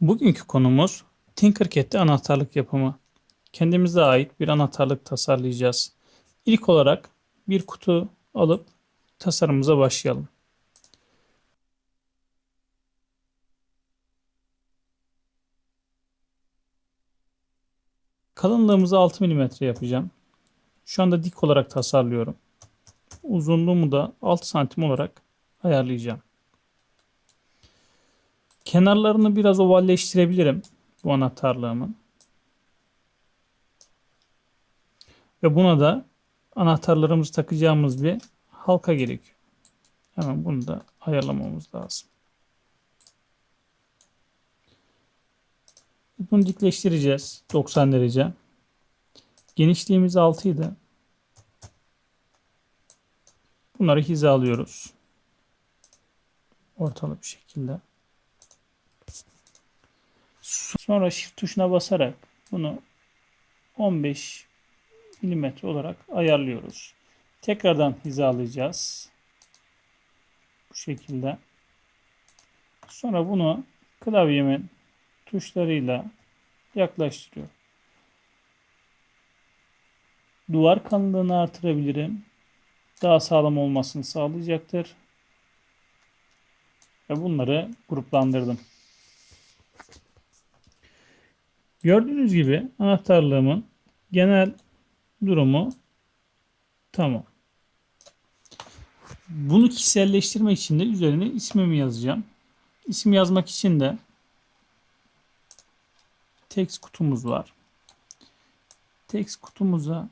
Bugünkü konumuz Tinkercad'de anahtarlık yapımı. Kendimize ait bir anahtarlık tasarlayacağız. İlk olarak bir kutu alıp tasarımımıza başlayalım. Kalınlığımızı 6 mm yapacağım. Şu anda dik olarak tasarlıyorum. Uzunluğumu da 6 santim olarak ayarlayacağım. Kenarlarını biraz ovalleştirebilirim bu anahtarlığımın. Ve buna da anahtarlarımızı takacağımız bir halka gerekiyor. Hemen bunu da ayarlamamız lazım. Bunu dikleştireceğiz 90 derece. Genişliğimiz 6 idi. Bunları hizalıyoruz. Ortalı bir şekilde. Sonra shift tuşuna basarak bunu 15 milimetre olarak ayarlıyoruz. Tekrardan hizalayacağız. Bu şekilde. Sonra bunu klavyemin tuşlarıyla yaklaştırıyor. Duvar kalınlığını artırabilirim. Daha sağlam olmasını sağlayacaktır. Ve bunları gruplandırdım. Gördüğünüz gibi anahtarlığımın genel durumu tamam. Bunu kişiselleştirmek için de üzerine ismimi yazacağım. İsim yazmak için de text kutumuz var. Text kutumuza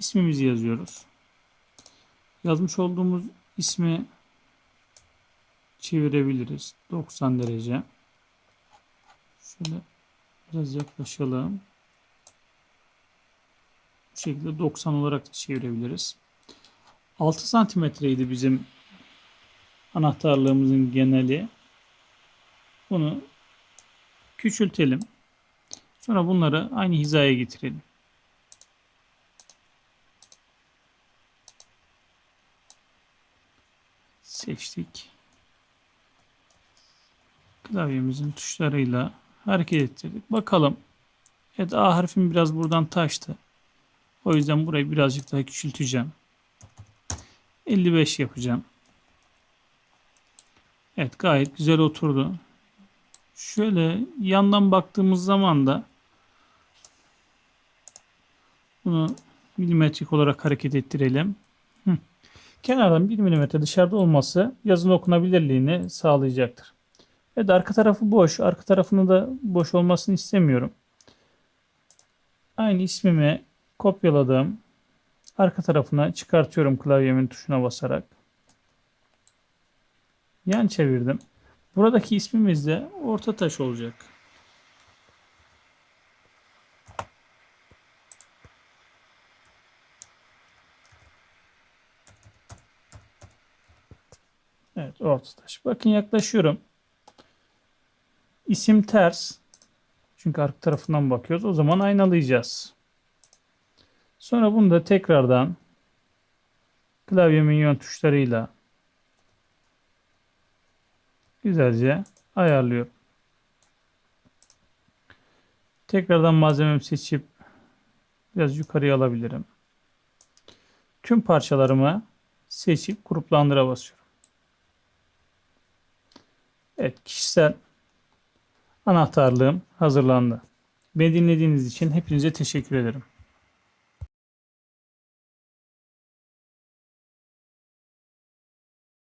ismimizi yazıyoruz. Yazmış olduğumuz ismi çevirebiliriz. 90 derece. Şöyle biraz yaklaşalım. Bu şekilde 90 olarak da çevirebiliriz. 6 santimetreydi bizim anahtarlığımızın geneli. Bunu küçültelim. Sonra bunları aynı hizaya getirelim. Seçtik. Klavyemizin tuşlarıyla hareket ettirdik. Bakalım. Evet A harfim biraz buradan taştı. O yüzden burayı birazcık daha küçülteceğim. 55 yapacağım. Evet gayet güzel oturdu. Şöyle yandan baktığımız zaman da bunu milimetrik olarak hareket ettirelim. Kenardan 1 mm dışarıda olması yazın okunabilirliğini sağlayacaktır. Evet arka tarafı boş. Arka tarafını da boş olmasını istemiyorum. Aynı ismimi kopyaladım. Arka tarafına çıkartıyorum klavyemin tuşuna basarak. Yan çevirdim. Buradaki ismimiz de orta taş olacak. Evet orta taş. Bakın yaklaşıyorum. İsim ters. Çünkü arka tarafından bakıyoruz. O zaman aynalayacağız. Sonra bunu da tekrardan klavyemin yön tuşlarıyla güzelce ayarlıyorum. Tekrardan malzememi seçip biraz yukarıya alabilirim. Tüm parçalarımı seçip gruplandıra basıyorum. Evet kişisel anahtarlığım hazırlandı. Beni dinlediğiniz için hepinize teşekkür ederim.